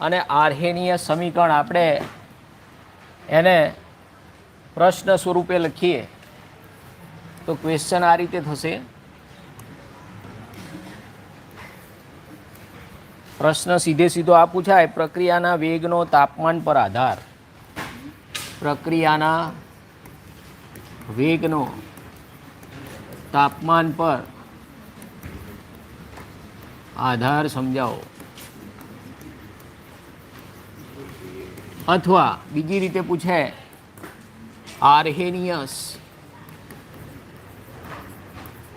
અને આર્હેનીય સમીકરણ આપણે એને પ્રશ્ન સ્વરૂપે લખીએ. તો ક્વેશ્ચન આ રીતે થશે. પ્રશ્ન સીધે સીધો આ પૂછાય, પ્રક્રિયાના વેગનો તાપમાન પર આધાર. પ્રક્રિયાના વેગનો તાપમાન પર આધાર સમજાવો. અથવા બીજી રીતે પૂછે, આર્હેનિયસ.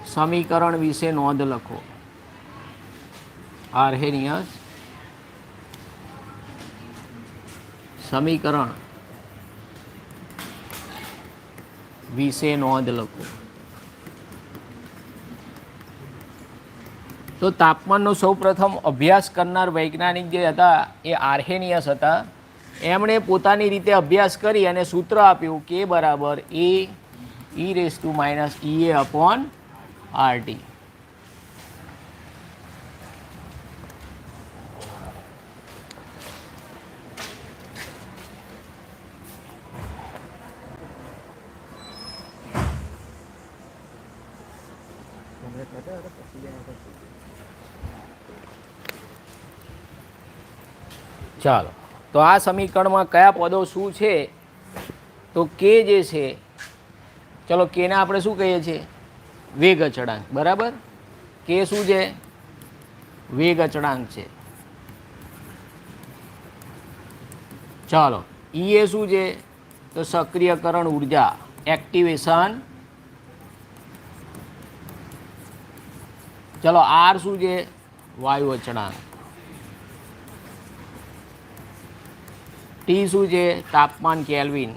સમીકરણ વિશે નોંધ લખો. આર્હેનિયસ સમીકરણ વિશે નોંધ લખો. તો તાપમાનનો સૌપ્રથમ અભ્યાસ કરનાર વૈજ્ઞાનિક જે હતા એ આર્હેનિયસ હતા. એમણે પોતાની રીતે અભ્યાસ કરી અને સૂત્ર આપ્યું કે બરાબર A E raise to minus E A upon RT ચાલો. તો આ સમીકરણમાં કયા પદો શું છે? તો કે જે છે, ચલો કેને આપણે શું કહીએ છીએ? વેગ અચળાંક, બરાબર? કે શું છે? વેગ અચળાંક છે. ચાલો ઈ એ શું છે? તો સક્રિયકરણ ઊર્જા એક્ટિવેશન ચલો આર શું છે? વાયુ અચળાંક. ટી શું છે? તાપમાન કેલ્વિન.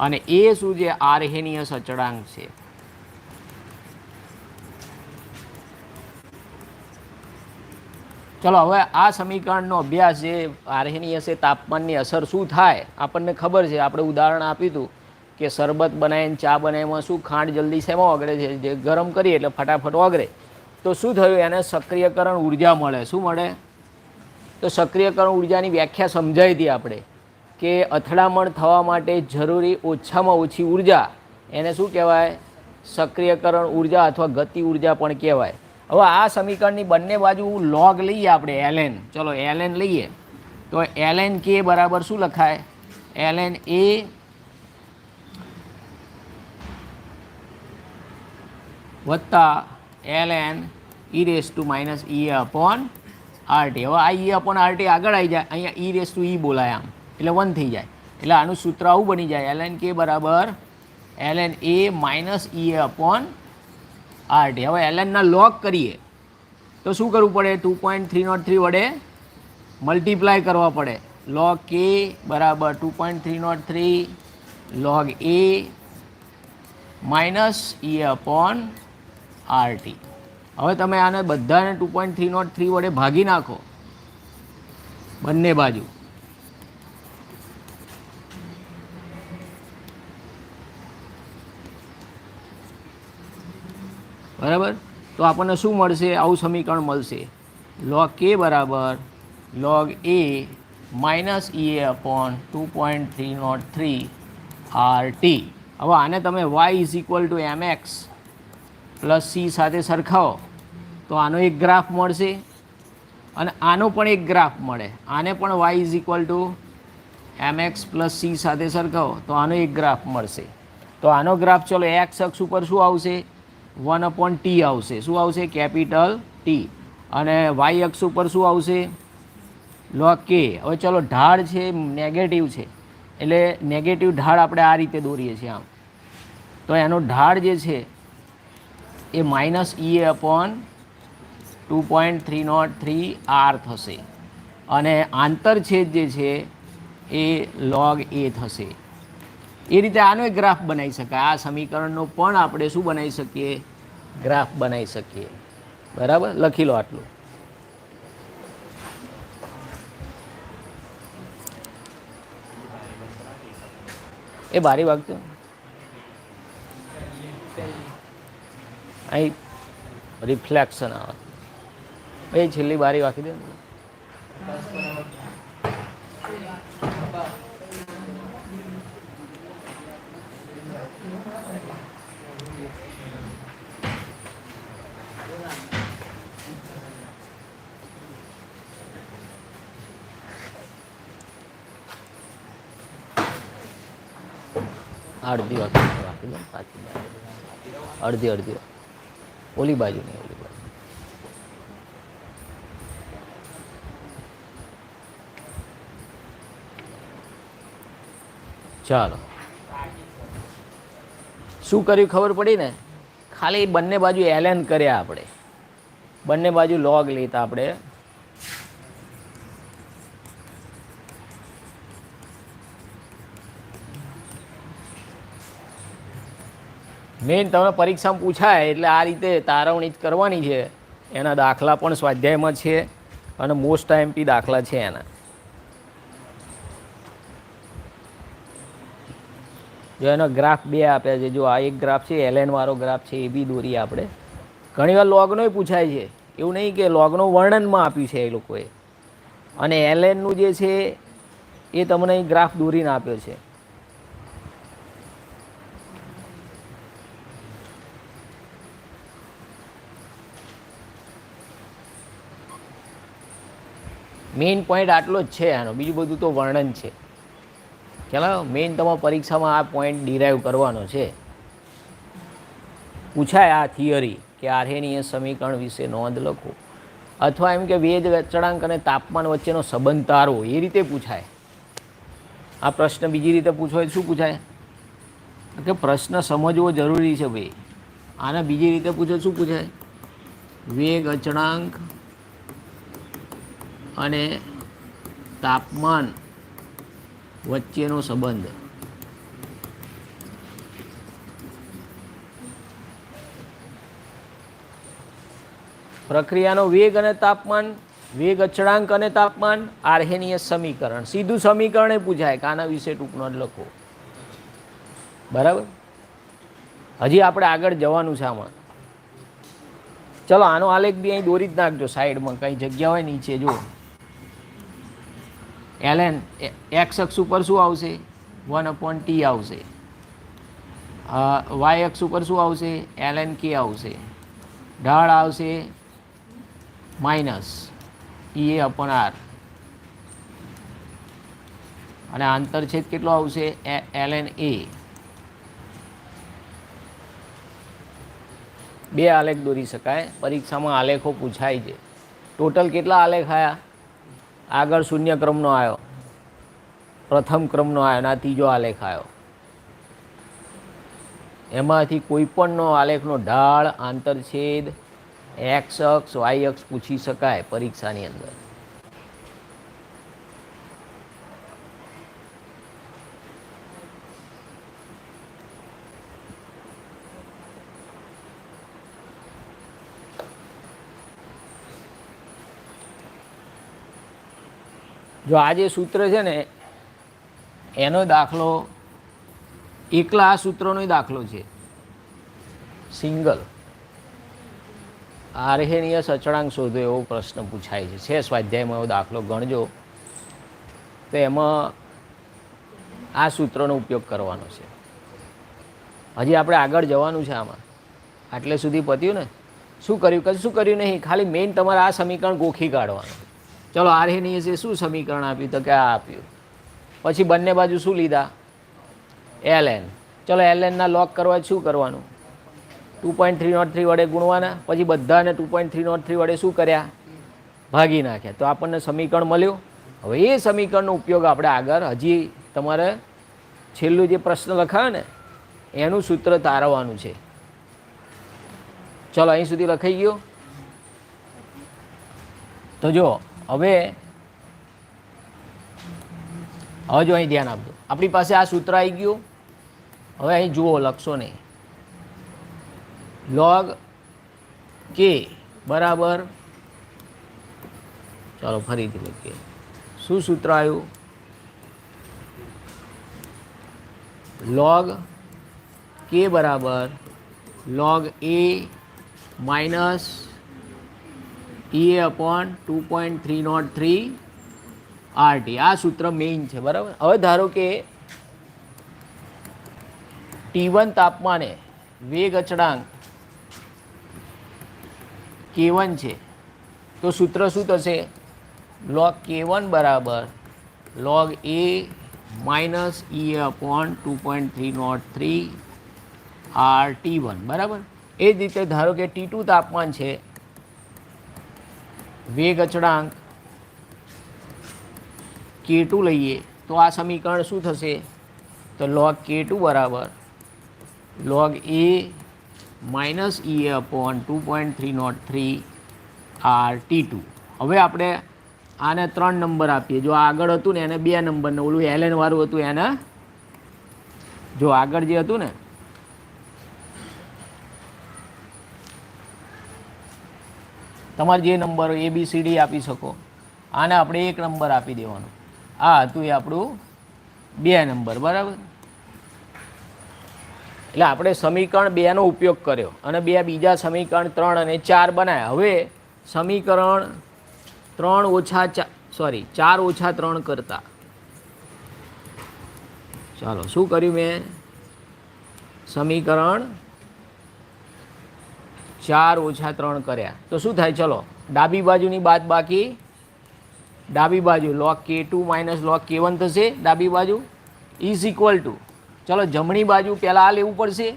અને એ શું છે? આર્હેનિયસ અચળાંક છે. ચલો, હવે આ સમીકરણનો અભ્યાસ જે આર્હેનિયસે તાપમાનની અસર શું થાય? આપણને ખબર છે. આપણે ઉદાહરણ આપ્યું હતું કે શરબત બનાવીને ચા બનાવીમાં શું ખાંડ જલ્દી શેમાં ઓગળે છે? જે ગરમ કરીએ એટલે ફટાફટ ઓગળે. તો શું થયું? એને સક્રિયકરણ ઊર્જા મળે. શું મળે? તો સક્રિયકરણ ઉર્જાની વ્યાખ્યા સમજાવી હતી આપણે કે અથડામણ થવા માટે જરૂરી ઓછામાં ઓછી ઊર્જા, એને શું કહેવાય? સક્રિયકરણ ઊર્જા અથવા ગતિ ઊર્જા પણ કહેવાય. હવે આ સમીકરણની બંને બાજુ લોગ લઈએ આપણે એલએન ચલો એલએન લઈએ. તો એલએન કે બરાબર શું લખાય? એલએન એ વત્તા L N E raise to minus E upon RT. હવે આ ઈ અપોન આરટી આગળ આવી જાય. અહીંયા ઈ રેસ ટુ ઈ બોલાય આમ. એટલે વન થઈ જાય. એટલે આનું સૂત્ર આવું બની જાય. એલ એન કે બરાબર L N A minus E upon RT હવે એલ એનના લોક કરીએ. તો શું કરવું પડે? Two point three nought three વડે મલ્ટીપ્લાય કરવા પડે. લોગ કે બરાબર two point three nought three log A minus E upon RT હવે તમે આને બધાને two point three nought three વડે ભાગી નાખો. બંને બાજુ. બરાબર? તો આપણને શું મળશે? આવું સમીકરણ મળશે. લોગ કે બરાબર log A minus E A upon two point three nought three R T હવે આને તમે Y is equal to M X plus C સાથે સરખાવો. તો આનો એક ગ્રાફ મળશે અને આનો પણ એક ગ્રાફ મળે. આને પણ Y is equal to M X plus C સાથે સરખાવો, તો આનો એક ગ્રાફ મળશે. તો આનો ગ્રાફ ચલો એક્સ અક્ષ ઉપર શું આવશે? વન અપોન ટી આવશે. શું આવશે? કેપિટલ ટી અને વાય અક્ષ ઉપર શું આવશે? લો કે હવે ચલો ઢાળ છે નેગેટિવ છે. એટલે નેગેટિવ ઢાળ આપણે આ રીતે દોરીએ છીએ આમ. તો એનો ઢાળ જે છે, એ minus E A upon two point three nought three R થશે. અને આંતરછેદ જે છે, એ લોગ એ થશે. એ રીતે આનો એક ગ્રાફ બનાવી શકાય. આ સમીકરણનો પણ આપણે શું બનાવી શકીએ? ગ્રાફ બનાવી શકીએ. બરાબર? લખી લો આટલું. એ બારી વાગતું અહીં રિફ્લેક્શન આવે. ये बारी बाकी दे अर्धी अर्धी अर्धी ओली बाजू नहीं ચાલો. શું કર્યું ખબર પડી ને? ખાલી બંને બાજુ એલેન કર્યા આપણે. બંને બાજુ લોગ લેતા આપણે. મેઇન તમને પરીક્ષામાં પૂછાય એટલે આ રીતે તારવણી જ કરવાની છે. એના દાખલા પણ સ્વાધ્યાયમાં છે અને મોસ્ટ આઈએમપી દાખલા છે એના. જો એનો ગ્રાફ બે આપ્યા છે. જો આ એક ગ્રાફ છે એલએન વાળો ગ્રાફ છે, એ બી દોરીએ આપણે. ઘણીવાર લોગનોય પૂછાય છે. એવું નહીં કે લોગનું વર્ણનમાં આપ્યું છે એ લોકોએ. અને એલએનનું જે છે, એ તમને ગ્રાફ દોરીને આપ્યો છે. મેઇન પોઈન્ટ આટલો જ છે આનો. બીજું બધું તો વર્ણન છે. ખ્યાલ મેઇન તમારા પરીક્ષામાં આ પોઈન્ટ ડિરાઈવ કરવાનો છે. પૂછાય આ થિયરી કે આર્હેનીય સમીકરણ વિશે નોંધ લખો. અથવા એમ કે વેદ અચળાંક અને તાપમાન વચ્ચેનો સંબંધ તારવો એ રીતે પૂછાય. આ પ્રશ્ન બીજી રીતે પૂછો શું પૂછાય? કે પ્રશ્ન સમજવો જરૂરી છે ભાઈ. આને બીજી રીતે પૂછો શું પૂછાય? વેગ, અચળાંક અને તાપમાન. વચ્ચેનો સંબંધ. પ્રક્રિયાનો વેગ અને તાપમાન, વેગ અચળાંક અને તાપમાન, આર્હેનીય સમીકરણ. સીધું સમીકરણ પૂછાય કે આના વિશે ટૂંકનો જ લખો. બરાબર? હજી આપણે આગળ જવાનું છે આમાં. ચલો, આનો આલેખ બી અહીં દોરી જ નાખજો સાઈડમાં. કંઈ જગ્યા હોય નીચે જો એલએન એક્સ અક્ષ ઉપર શું આવશે? વન અપોન ટી આવશે. વાય અક્ષ ઉપર શું આવશે? એલએન કે આવશે. ઢાળ આવશે minus E A upon R. અને આંતરછેદ કેટલો આવશે? LN A. બે આલેખ દોરી શકાય. પરીક્ષામાં આલેખો પૂછાય છે. ટોટલ કેટલા આલેખ આવ્યા આગળ શૂન્ય ક્રમનો આવ્યો પ્રથમ ક્રમનો આવ્યો અને આ ત્રીજો આલેખ આવ્યો એમાંથી કોઈ પણનો આલેખનો ઢાળ, આંતરછેદ એક્સ અક્ષ વાય અક્ષ પૂછી શકાય પરીક્ષાની અંદર. જો આ જે સૂત્ર છે ને, એનો દાખલો, એકલા આ સૂત્રનો દાખલો છે. સિંગલ. આર્હેણીય સચળાંક શોધો એવો પ્રશ્ન પૂછાય છે. છે સ્વાધ્યાયમાં એવો દાખલો ગણજો. તો એમાં આ સૂત્રનો ઉપયોગ કરવાનો છે. હજી આપણે આગળ જવાનું છે આમાં. આટલે સુધી પત્યું ને? શું કર્યું? કશું શું કર્યું નહીં. ખાલી મેઇન તમારે આ સમીકરણ ગોખી કાઢવાનું. ચલો આર્હેનીય છે શું સમીકરણ આપ્યું તો કે આ આપ્યું. પછી બંને બાજુ શું લીધા? એલ એન ચલો એલ એનના લોક કરવા શું કરવાનું? Two point three nought three વડે ગુણવાના. પછી બધાને two point three nought three વડે શું કર્યા? ભાગી નાખ્યા. તો આપણને સમીકરણ મળ્યું. હવે એ સમીકરણનો ઉપયોગ આપણે આગળ હજી તમારે છેલ્લું જે પ્રશ્ન લખાયો ને, એનું સૂત્ર તારવવાનું છે. ચલો અહીં સુધી લખાઈ ગયું. તો જો હવે હવે જો અહીં ધ્યાન આપજો. આપણી પાસે આ સૂત્ર આવી ગયું. હવે અહીં જુઓ, લખશો નહીં. લોગ કે બરાબર. ચાલો, ફરીથી લખીએ. શું સૂત્ર આવ્યું? લોગ કે બરાબર. Log A minus E A upon two point three nought three RT આ સૂત્ર મેઇન છે, બરાબર? હવે ધારો કે ટી વન તાપમાને વેગ અચળાંક કે વન છે. તો સૂત્ર શું થશે? લોગ કે વન બરાબર log A minus E upon two point three nought three R T one બરાબર? એ જ રીતે ધારો કે ટી ટુ તાપમાન છે વેગ અચળાંક કે ટુ લઈએ, તો આ સમીકરણ શું થશે? તો લોગ કે ટુ બરાબર log A minus E upon two point three nought three R T two હવે આપણે આને ત્રણ નંબર આપીએ. જો આગળ હતું ને, એને બે નંબરને, ઓલું એલએન વાળું હતું એને, જો આગળ જે હતું ને તમારે જે number A B C D આપી શકો, આને આપણે એક નંબર આપી દેવાનો. આ હતું એ આપણું બે નંબર, બરાબર? એટલે આપણે સમીકરણ બેનો ઉપયોગ કર્યો અને બે બીજા સમીકરણ ત્રણ અને ચાર બનાવ્યા હવે સમીકરણ ત્રણ ઓછા ચાર સોરી ચાર ઓછા ત્રણ કરતા. ચાલો, શું કર્યું મેં? સમીકરણ ચાર ઓછા ત્રણ કર્યા. તો શું થાય? ચલો, ડાબી બાજુની બાદ બાકી. ડાબી બાજુ લોક કે ટુ માઇનસ લોક કે વન થશે. ડાબી બાજુ ઇઝ ઇક્વલ ટુ ચલો, જમણી બાજુ પહેલાં આ લેવું પડશે.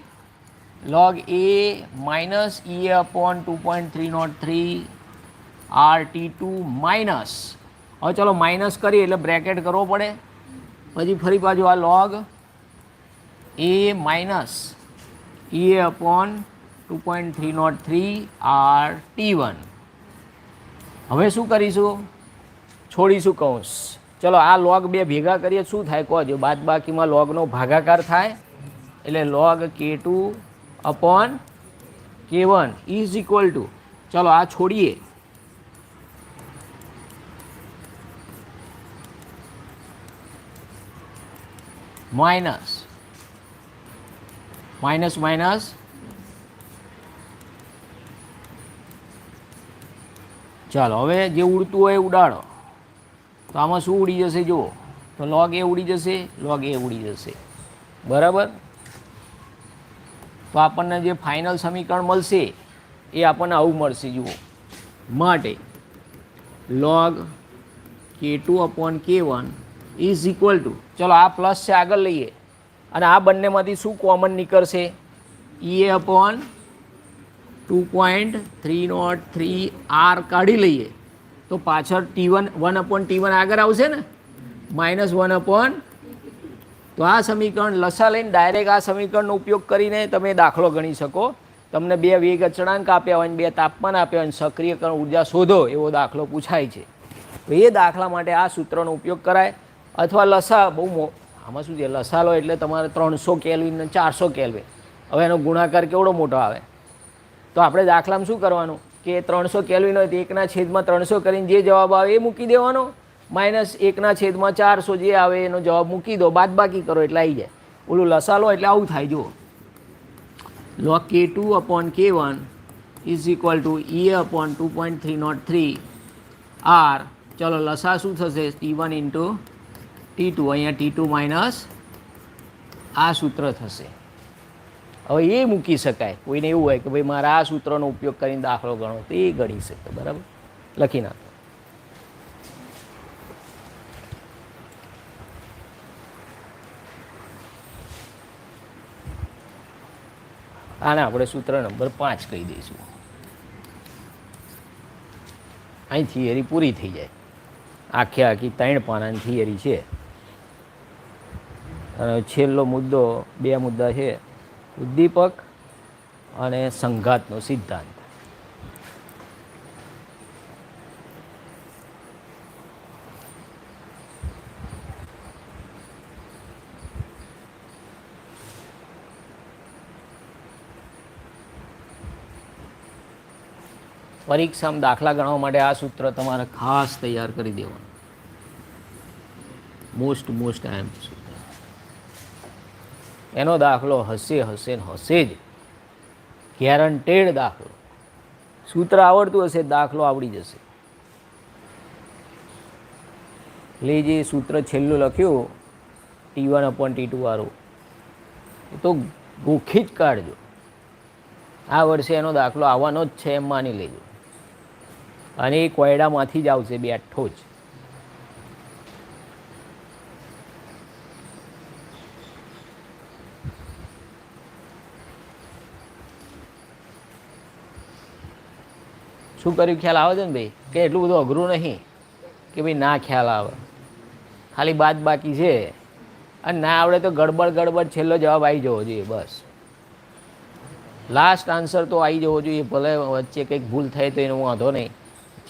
Log A minus E upon two point three nought three R T two minus હવે ચલો માઇનસ કરીએ એટલે બ્રેકેટ કરવો પડે. પછી ફરી પાછું આ log A minus E upon two point three nought three R T one હવે શું કરીશું? છોડીશું કૌંસ. ચલો, આ લોગ બે ભેગા કરીએ, શું થાય કહો બાદબાકીમાં બાદ બાકીમાં લોગનો ભાગાકાર થાય, એટલે log K two upon K one is equal to ચલો, આ છોડીએ. માઇનસ માઇનસ માઇનસ ચાલો, હવે જે ઉડતું હોય એ ઉડાડો. તો આમાં શું ઉડી જશે, જુઓ. તો લોગ એ ઉડી જશે લોગ એ ઉડી જશે. બરાબર? તો આપણને જે ફાઇનલ સમીકરણ મળશે, એ આપણને આવું મળશે, જુઓ. માટે log K two upon K one is equal to ચલો, આ પ્લસ છે, આગળ લઈએ. અને આ બંનેમાંથી શું કોમન નીકળશે? E A upon two point three nought three R કાઢી લઈએ, તો પાછળ T one one upon T one આગળ આવશે ને? માઇનસ વન અપોન તો આ સમીકરણ લસા લઈને ડાયરેક્ટ આ સમીકરણનો ઉપયોગ કરીને તમે દાખલો ગણી શકો. તમને બે વેગ અચળાંક આપ્યા હોય બે તાપમાન આપ્યા હોય સક્રિયકરણ ઊર્જા શોધો, એવો દાખલો પૂછાય છે. તો એ દાખલા માટે આ સૂત્રનો ઉપયોગ કરાય. અથવા લસા, બહુ મો, આમાં શું છે? લસા લો એટલે તમારે ત્રણસો કેલ્વિન ને ચારસો કેલ્વિન. હવે એનો ગુણાકાર કેવડો મોટો આવે? તો આપણે દાખલામાં શું કરવાનું? કે ત્રણસો કેલ્વિન હોય તો એકના છેદમાં ત્રણસો કરીને જે જવાબ આવે એ મૂકી દેવાનો. માઇનસ એકના છેદમાં ચારસો જે આવે એનો જવાબ મૂકી દો. બાદ બાકી કરો એટલે આવી જાય. ઓલું લસાલો એટલે આવું થાય, જુઓ. Log K two upon K one is equal to E upon two point three nought three R ચલો, લસા શું થશે? T one into T two અહીંયા ટી ટુ માઇનસ આ સૂત્ર થશે. હવે એ મૂકી શકાય. કોઈને એવું હોય કે ભાઈ મારા આ સૂત્રનો ઉપયોગ કરીને દાખલો ગણો, તો એ ગણી શકે, બરાબર? લખી નાખો. આને આપણે સૂત્ર નંબર પાંચ કહી દઈશું. અહીં થિયરી પૂરી થઈ જાય. આખે આખી ત્રણ પાનાની થિયરી છે. અને છેલ્લો મુદ્દો, બે મુદ્દા છે. ઉદ્દીપક અને સંઘાતનો સિદ્ધાંત. પરીક્ષામાં દાખલા ગણવા માટે આ સૂત્ર તમારે ખાસ તૈયાર કરી દેવાનું. મોસ્ટ મોસ્ટ એમ સૂત્ર એનો દાખલો હશે હશે ને હશે જ. ગેરંટેડ દાખલો. સૂત્ર આવડતું હશે, દાખલો આવડી જશે. એટલે જે સૂત્ર છેલ્લું લખ્યું T one upon T two વાળું, એ તો ગોખી જ કાઢજો. આ વર્ષે એનો દાખલો આવવાનો જ છે, એમ માની લેજો. અને એ કોયડામાંથી જ આવશે બેઠો જ. શું કર્યું ખ્યાલ આવે છે ને ભાઈ? કે એટલું બધું અઘરું નહીં. કે ભાઈ ના ખ્યાલ આવે. ખાલી બાદ બાકી છે. અને ના આવડે તો ગડબડ ગડબડ છેલ્લો જવાબ આવી જવો જોઈએ, બસ. લાસ્ટ આન્સર તો આવી જવો જોઈએ, ભલે વચ્ચે કંઈક ભૂલ થાય તો એનો વાંધો નહીં.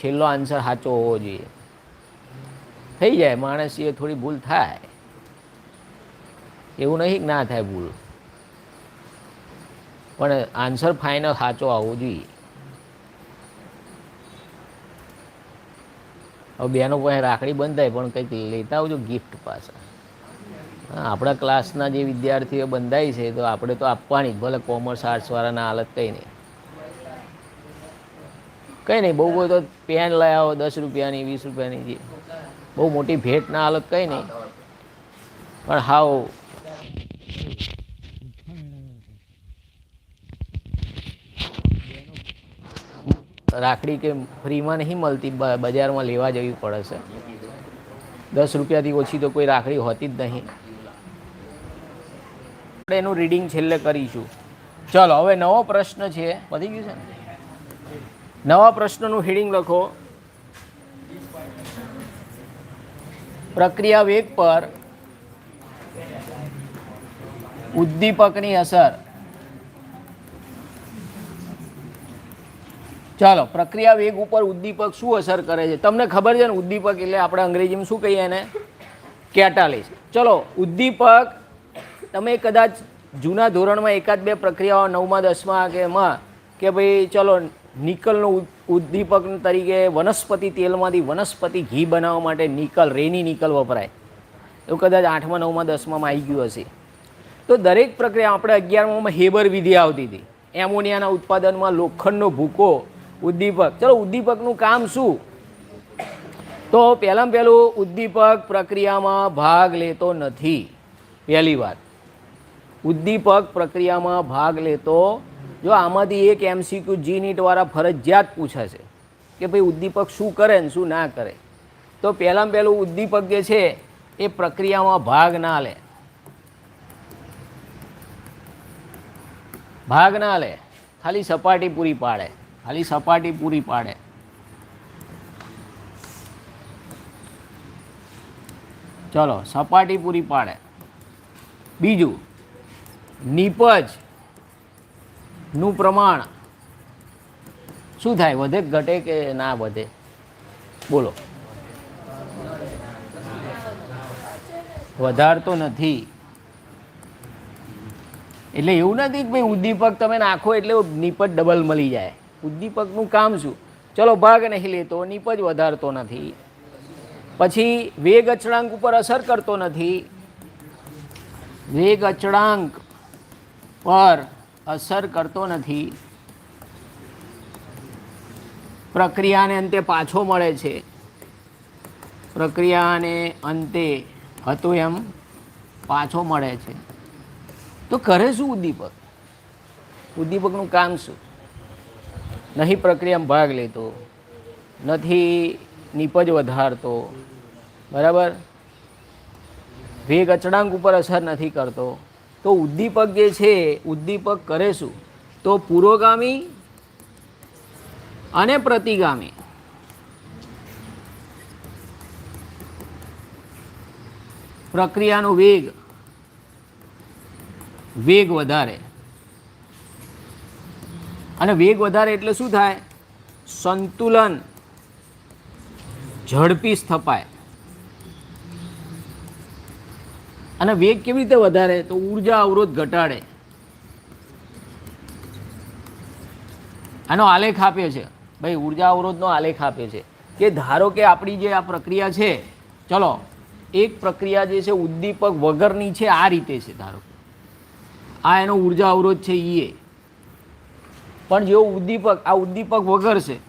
છેલ્લો આન્સર સાચો હોવો જોઈએ. થઈ જાય માણસીએ થોડી ભૂલ થાય. એવું નહીં ના થાય ભૂલ. પણ આન્સર ફાઇનલ સાચો આવવો જોઈએ. હવે બેનો પાસે રાખડી બંધાય પણ કંઈક લેતા આવજો ગિફ્ટ પાછા. આપણા ક્લાસના જે વિદ્યાર્થીઓ બંધાય છે, તો આપણે તો આપવાની, ભલે કોમર્સ આર્ટ્સવાળાના હાલત કંઈ નહીં. કંઈ નહીં, બહુ કોઈ તો પેન લઈ આવો, દસ રૂપિયાની, વીસ રૂપિયાની જે. બહુ મોટી ભેટના હાલત કંઈ નહીં. પણ હાવ રાખડી કે ફ્રીમાં નહીં મળતી બજારમાં લેવા જવી પડે છે. દસ રૂપિયાથી ઓછી તો કોઈ રાખડી હોતી જ નહીં. આપણે એનું રીડિંગ છેલ્લે કરીશું. ચલો, હવે નવો પ્રશ્ન છે. પતી ગયું છે ને? નવા પ્રશ્નનું હેડિંગ લખો. પ્રક્રિયા વેગ પર ઉદ્દીપકની અસર. ચાલો, પ્રક્રિયા વેગ ઉપર ઉદ્દીપક શું અસર કરે છે? તમને ખબર છે ને, ઉદ્દીપક એટલે આપણે અંગ્રેજીમાં શું કહીએ એને? કેટાલિસ ચલો, ઉદ્દીપક, તમે કદાચ જૂના ધોરણમાં એકાદ બે પ્રક્રિયાઓ નવમા, દસમા કે એમાં કે ભાઈ, ચલો, નિકલનું ઉદ્દીપક તરીકે વનસ્પતિ તેલમાંથી વનસ્પતિ ઘી બનાવવા માટે નિકલ, રેની નિકલ વપરાય. એવું કદાચ આઠમા, નવમા દસમામાં આવી ગયું હશે. તો દરેક પ્રક્રિયા, આપણે અગિયારમાં હેબર વિધિ આવતી હતી. એમોનિયાના ઉત્પાદનમાં લોખંડનો ભૂકો ઉદ્દીપક. ચલો, ઉદ્દીપકનું કામ શું? તો પહેલાં પહેલું ઉદ્દીપક પ્રક્રિયામાં ભાગ લેતો નથી. પહેલી વાત. ઉદ્દીપક પ્રક્રિયામાં ભાગ લેતો, જો આમાંથી એક એમસીક્યુ જી નીટવાળા ફરજિયાત પૂછે છે કે ભાઈ ઉદ્દીપક શું કરે ને શું ના કરે, તો પહેલાં પહેલું ઉદ્દીપક જે છે એ પ્રક્રિયામાં ભાગ ના લે. ભાગ ના લે. ખાલી સપાટી પૂરી પાડે. ખાલી સપાટી પૂરી પાડે. ચલો, સપાટી પૂરી પાડે. બીજું, નીપજનું પ્રમાણ શું થાય? વધે ઘટે કે ના વધે? બોલો. વધારતો નથી. એટલે એવું નથી કે ભાઈ ઉદ્દીપક તમે નાખો એટલે નીપજ ડબલ મળી જાય. ઉદ્દીપકનું કામ શું ચલો ભાગ નહીં લેતો નીપજ વધારતો નથી. પછી વેગ અચળાંક ઉપર અસર કરતો નથી. વેગ અચળાંક પર અસર કરતો નથી. પ્રક્રિયાને અંતે પાછો મળે છે. પ્રક્રિયાને અંતે હતો એમ પાછો મળે છે. તો કરે શું ઉદ્દીપક? ઉદ્દીપકનું કામ શું? નહીં પ્રક્રિયામાં ભાગ લેતો, નથી નીપજ વધારતો, બરાબર? વેગ અચળાંક ઉપર અસર નથી કરતો. તો ઉદ્દીપક જે છે, ઉદ્દીપક કરે શું? તો પુરોગામી અને પ્રતિગામી. પ્રક્રિયાનો વેગ વેગ વધારે. અને વેગ વધારે એટલે શું થાય? સંતુલન. ઝડપી સ્થપાય. અને વેગ કેવી રીતે વધારે? તો ઊર્જા અવરોધ ઘટાડે. આનો આલેખ આપે છે. ભાઈ, ઊર્જા અવરોધનો આલેખ આપે છે કે ધારો કે આપણી જે આ પ્રક્રિયા છે, ચલો, એક પ્રક્રિયા જે છે ઉદ્દીપક વગરની છે, આ રીતે છે ધારો. આ એનો ઊર્જા અવરોધ છે એ. પણ જેવો ઉદ્દીપક, આ ઉદ્દીપક વગર છે.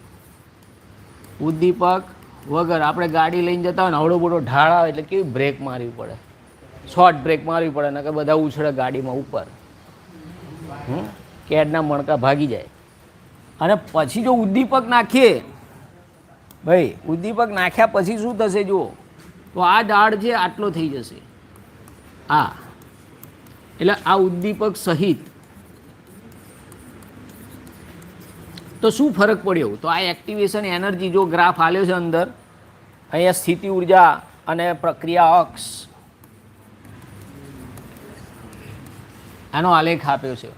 ઉદ્દીપક વગર. આપણે ગાડી લઈને જતા હોય ને અવડો બોડો ઢાળ આવે એટલે કેવી બ્રેક મારવી પડે? શોર્ટ બ્રેક મારવી પડે, નકર બધા ઉછળે ગાડીમાં ઉપર? કેડના મણકા ભાગી જાય. અને પછી જો ઉદ્દીપક નાખીએ, ભાઈ, ઉદ્દીપક નાખ્યા પછી શું થશે જુઓ? તો આ ઢાળ છે, આટલો થઈ જશે. આ. એટલે આ ઉદ્દીપક સહિત તો શું ફરક પડ્યો? તો આ એક્ટિવેશન એનર્જી જો ગ્રાફ આલ્યો છે અંદર, અહીંયા સ્થિતિ ઊર્જા અને પ્રક્રિયા અક્ષ, આનો આલેખ આપ્યો છે.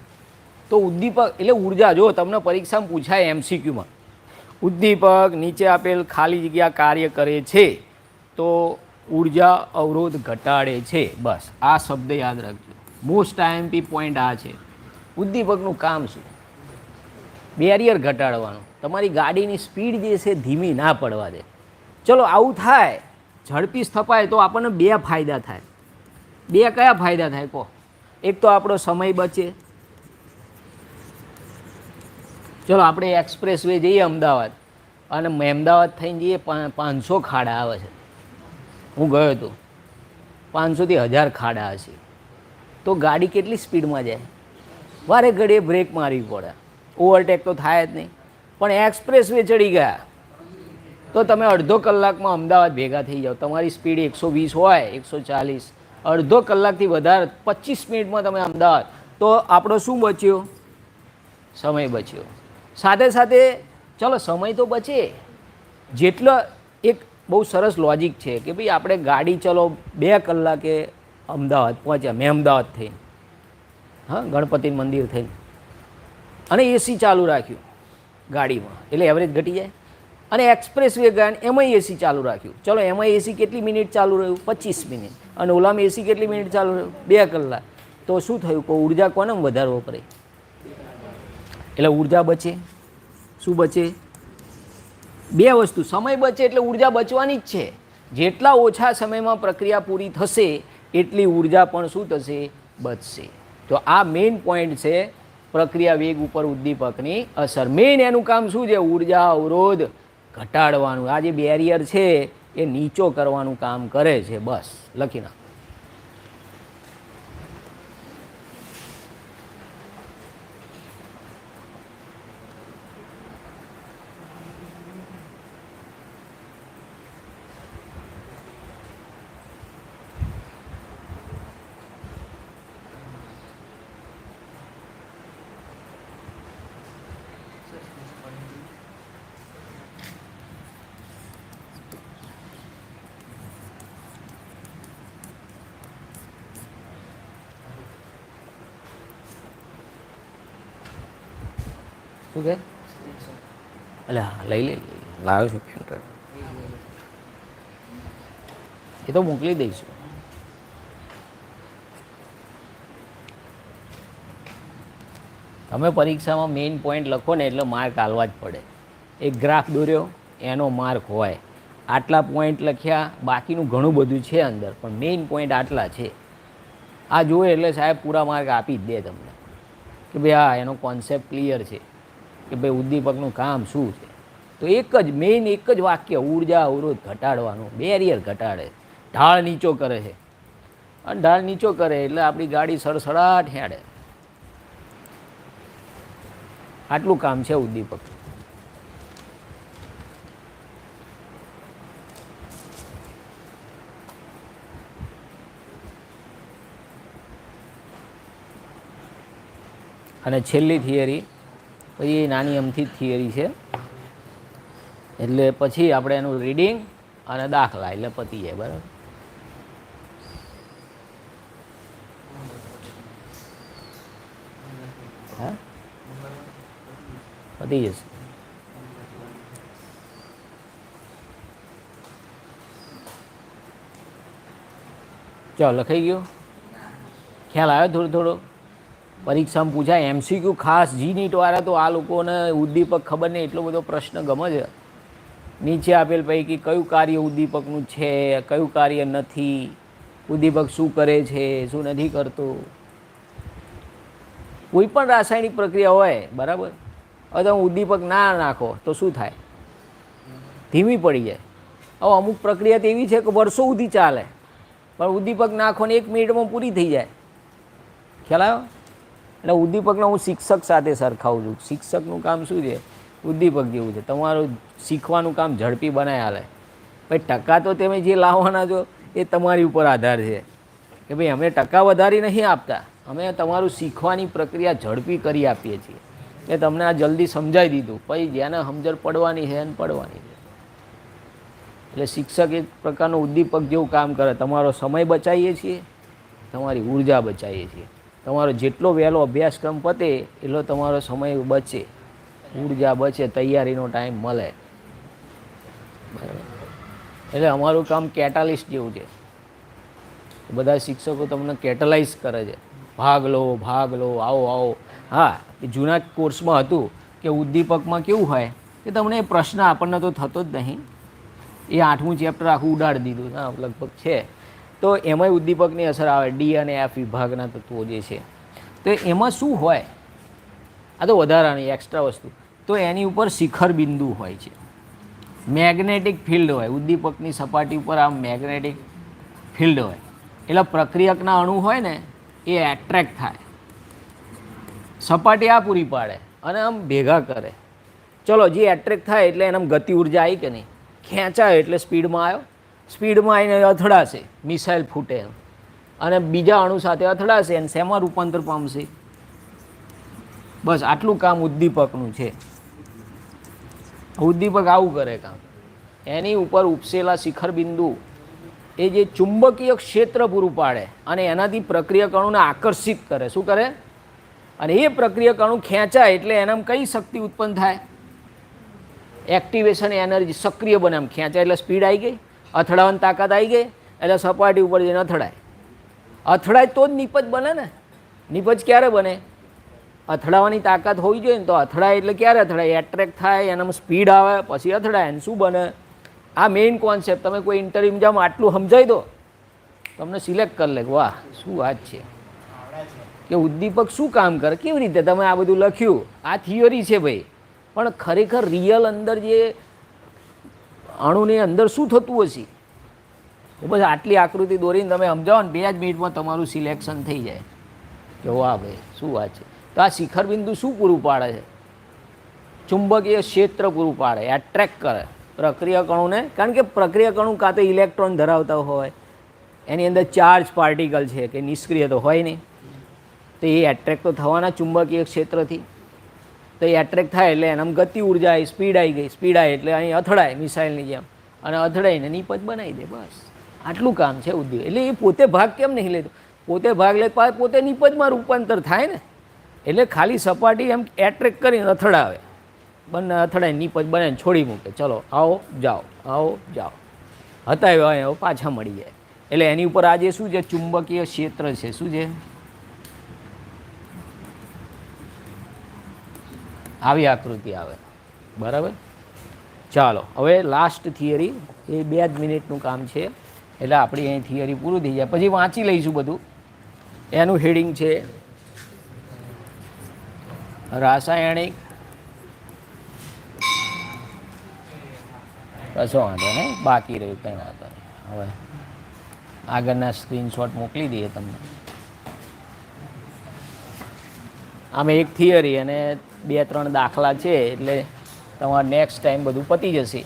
તો ઉદ્દીપક, એટલે ઊર્જા, જો તમને પરીક્ષામાં પૂછાય એમસીક્યુમાં, ઉદ્દીપક નીચે આપેલ ખાલી જગ્યા કાર્ય કરે છે, તો ઊર્જા અવરોધ ઘટાડે છે. બસ, આ શબ્દ યાદ રાખજો. મોસ્ટ આઈએમપી પોઈન્ટ આ છે. ઉદ્દીપકનું કામ શું? બેરિયર ઘટાડવાનું. તમારી ગાડીની સ્પીડ જે છે ધીમી ના પડવા દે. ચલો, આવું થાય. ઝડપી સ્થપાય તો આપણને બે ફાયદા થાય. બે કયા ફાયદા થાય કહો? એક તો આપણો સમય બચે. ચલો, આપણે એક્સપ્રેસ વે જઈએ અમદાવાદ. અને અમદાવાદ થઈને જઈએ પાંચસો ખાડા આવે છે. હું ગયો હતો. પાંચસોથી હજાર ખાડા હશે. તો ગાડી કેટલી સ્પીડમાં જાય? વારે ઘડીએ બ્રેક મારવી પડે. ઓવરટેક તો થાય જ નહીં. પણ એક્સપ્રેસ વે ચડી ગયા. તો તમે અડધો કલાકમાં અમદાવાદ ભેગા થઈ જાઓ. તમારી સ્પીડ એકસો વીસ હોય, એકસો ચાલીસ. અડધો કલાકથી વધારે, પચીસ મિનિટમાં તમે અમદાવાદ. તો આપણો શું બચ્યો? સમય બચ્યો. સાથે સાથે, ચલો સમય તો બચે. જેટલો એક બહુ સરસ લોજિક છે કે ભાઈ આપણે ગાડી ચલો બે કલાકે અમદાવાદ પહોંચ્યા. મેં અમદાવાદ થઈને. હા ગણપતિ મંદિર થઈને. અને એસી ચાલુ રાખ્યું ગાડીમાં. એટલે એવરેજ ઘટી જાય. અને એક્સપ્રેસ વે ગયા એમાં એસી ચાલુ રાખ્યું. ચલો એમાં એસી કેટલી મિનિટ ચાલુ રહ્યું? પચીસ મિનિટ. અને ઓલામાં એસી કેટલી મિનિટ ચાલુ રહ્યું? બે કલાક. તો શું થયું? કહું ઊર્જા કોને વધારે વપરાય એટલે ઊર્જા બચે. શું બચે? બે વસ્તુ. સમય બચે એટલે ઊર્જા બચવાની જ છે. જેટલા ઓછા સમયમાં પ્રક્રિયા પૂરી થશે, એટલી ઊર્જા પણ શું થશે? બચશે. તો આ મેઇન પોઈન્ટ છે પ્રક્રિયા વેગ ઉપર ઉદ્દીપકની અસર. મેઇન એનું કામ શું છે? ઊર્જા અવરોધ ઘટાડવાનું. આ જે બેરિયર છે, એ નીચો કરવાનું કામ કરે છે. બસ, લખી નાખો શું કે એટલે હા લઈ લે, લાવ્યો છું પેન ડ્રાઈવ. એ તો મોકલી દઈશું. તમે પરીક્ષામાં મેઇન પોઈન્ટ લખો ને એટલે માર્ક આલવા જ પડે. એક ગ્રાફ દોર્યો, એનો માર્ક હોય. આટલા પોઈન્ટ લખ્યા, બાકીનું ઘણું બધું છે અંદર, પણ મેઇન પોઈન્ટ આટલા છે. આ જુએ એટલે સાહેબ પૂરા માર્ક આપી જ દે તમને. કે ભાઈ હા, એનો કોન્સેપ્ટ ક્લિયર છે. કે ભાઈ ઉદ્દીપકનું કામ શું છે? તો એક જ મેઇન એક જ વાક્ય, ઊર્જા અવરોધ ઘટાડવાનું બેરિયર ઘટાડે, ઢાળ નીચો કરે છે. અને ઢાળ નીચો કરે એટલે આપણી ગાડી સડસડાટ હેડે. આટલું કામ છે ઉદ્દીપક. અને છેલ્લી થિયરી પછી નાની અમથી થિયરી છે. એટલે પછી આપણે એનું રીડિંગ અને દાખલા, એટલે પતી જાય, બરાબર? હા? પતી જશે. ચાલો, લખાઈ ગયો? ખ્યાલ આવ્યો થોડો થોડો? પરીક્ષામાં પૂછાય એમસીક્યુ ખાસ જી નીટવાળા તો આ લોકોને ઉદ્દીપક ખબર નહીં, એટલો બધો પ્રશ્ન ગમે છે. નીચે આપેલ પૈકી કયું કાર્ય ઉદ્દીપકનું છે, કયું કાર્ય નથી, ઉદ્દીપક શું કરે છે, શું નથી કરતું? કોઈ પણ રાસાયણિક પ્રક્રિયા હોય, બરાબર? હવે તમે ઉદ્દીપક ના નાખો તો શું થાય? ધીમી પડી જાય. હવે અમુક પ્રક્રિયા તો એવી છે કે વર્ષો સુધી ચાલે, પણ ઉદ્દીપક નાખો ને એક મિનિટમાં પૂરી થઈ જાય. ખ્યાલ આવ્યો? એટલે ઉદ્દીપકને હું શિક્ષક સાથે સરખાવું છું. શિક્ષકનું કામ શું છે? ઉદ્દીપક જેવું છે. તમારું શીખવાનું કામ ઝડપી બનાવી હાલે. ભાઈ, ટકા તો તમે જે લાવવાના છો, એ તમારી ઉપર આધાર છે. કે ભાઈ, અમે ટકા વધારી નહીં આપતા. અમે તમારું શીખવાની પ્રક્રિયા ઝડપી કરી આપીએ છીએ. એ તમને આ જલ્દી સમજાવી દીધું. પછી જેને સમજણ પડવાની છે, એને પડવાની છે. એટલે શિક્ષક એક પ્રકારનો ઉદ્દીપક જેવું કામ કરે. તમારો સમય બચાવીએ છીએ. તમારી ઊર્જા બચાવીએ છીએ. તમારો જેટલો વહેલો અભ્યાસક્રમ પતે, એટલો તમારો સમય બચે. ઊર્જા બચે, તૈયારીનો ટાઈમ મળે. એટલે અમારું કામ કેટાલિસ્ટ જેવું છે. બધા શિક્ષકો તમને કેટલાઇઝ કરે છે. ભાગ લો ભાગ લો, આવો આવો. હા, એ જૂના કોર્સમાં હતું કે ઉદ્દીપકમાં કેવું હોય કે તમને એ પ્રશ્ન આપણને તો થતો જ નહીં. એ આઠમું ચેપ્ટર આખું ઉડાડી દીધું. હા, લગભગ છે. તો એમાંય ઉદ્દીપકની અસર આવે. ડી અને એફ વિભાગના તત્વો જે છે. તો એમાં શું હોય? આ તો વધારાની એક્સ્ટ્રા વસ્તુ. તો એની ઉપર શિખર બિંદુ હોય છે. મેગ્નેટિક ફિલ્ડ હોય, ઉદ્દીપકની સપાટી ઉપર આમ મેગ્નેટિક ફિલ્ડ હોય. એટલે પ્રક્રિયકના અણુ હોય ને, એ એટ્રેક્ટ થાય. સપાટી આ પૂરી પાડે અને આમ ભેગા કરે. ચલો, જે એટ્રેક્ટ થાય એટલે એને ગતિ ઊર્જા આવી કે નહીં? ખેંચાય એટલે સ્પીડમાં આવ્યો. સ્પીડમાં આવીને અથડાશે, મિસાઇલ ફૂટે અને બીજા અણુ સાથે અથડાશે અને શેમાં રૂપાંતર પામશે? બસ આટલું કામ ઉદ્દીપકનું છે. ઉદ્દીપક આવું કરે કામ. એની ઉપર ઉપસેલા શિખર બિંદુ એ જે ચુંબકીય ક્ષેત્ર પૂરું પાડે અને એનાથી પ્રક્રિયકણોને આકર્ષિત કરે. શું કરે? અને એ પ્રક્રિયક ખેંચાય એટલે એનામાં કઈ શક્તિ ઉત્પન્ન થાય? એક્ટિવેશન એનર્જી સક્રિય બને આમ ખેંચાય એટલે સ્પીડ આવી ગઈ અથડાવાની તાકાત આવી ગઈ, એટલે સપાટી ઉપર જઈને અથડાય. અથડાય તો જ નિપજ બને ને. નિપજ ક્યારે બને? અથડાવાની તાકાત હોવી જોઈએ ને તો અથડાય એટલે ક્યારે અથડાય? એટ્રેક્ટ થાય, એનામાં સ્પીડ આવે, પછી અથડાય અને શું બને? આ મેઇન કોન્સેપ્ટ તમે કોઈ ઇન્ટરવ્યુ જામ આટલું સમજાવી દો. તમને સિલેક્ટ કરી લે વાહ, શું વાત છે. કે ઉદ્દીપક શું કામ કરે? કેવી રીતે? તમે આ બધું લખ્યું. આ થિયરી છે ભાઈ. પણ ખરેખર રિયલ અંદર જે અણુની અંદર શું થતું હશે? ખૂબ બસ આટલી આકૃતિ દોરીને તમે સમજાવો ને, બે જ મિનિટમાં તમારું સિલેક્શન થઈ જાય. કે વાહ ભાઈ, શું વાત છે. તો આ શિખર શું પૂરું પાડે છે? ચુંબકીય ક્ષેત્ર પૂરું પાડે એટ્રેક્ટ કરે. પ્રક્રિયા કણુને કારણ કે પ્રક્રિયા કણુ કાં તો ઇલેક્ટ્રોન ધરાવતા હોય, એની અંદર ચાર્જ પાર્ટિકલ છે કે નિષ્ક્રિય તો હોય નહીં. તો એ એટ્રેક્ટ તો થવાના ચુંબકીય ક્ષેત્રથી. તો એ એટ્રેક્ટ થાય એટલે એનામાં ગતિ ઊર્જા આવી સ્પીડ આવી ગઈ સ્પીડ આવી એટલે અહીં અથડાય મિસાઇલની જેમ. અને અથડાઈને નીપજ બનાવી દે, બસ. આટલું કામ છે ઉદ્યોગ. એટલે એ પોતે ભાગ કેમ નહીં લેતો? પોતે ભાગ લે પોતે નીપજમાં રૂપાંતર થાય ને. એટલે ખાલી સપાટી એમ એટ્રેક કરીને અથડાવે. બંને અથડાય નીપજ બને છોડી મૂકે. ચલો, આવો, જાઓ આવો, જાઓ. હતાવ્યો હવે પાછા મળી જાય. એટલે એની ઉપર આજે શું છે? ચુંબકીય ક્ષેત્ર છે. શું છે? આવી આકૃતિ આવે. બરાબર? ચાલો, હવે લાસ્ટ થિયરી એ બે જ મિનિટનું કામ છે. એટલે આપણી અહીં થિયરી પૂરું થઈ જાય. પછી વાંચી લઈશું બધું. એનું હેડિંગ છે રાસાયણિક? કશો વાંધો નહીં, બાકી રહ્યું કંઈ વાંધો નહીં. હવે આગળના સ્ક્રીનશોટ મોકલી દઈએ તમને. આમ એક થિયરી અને બે ત્રણ દાખલા છે, એટલે તમારે નેક્સ્ટ ટાઈમ બધું પતી જશે.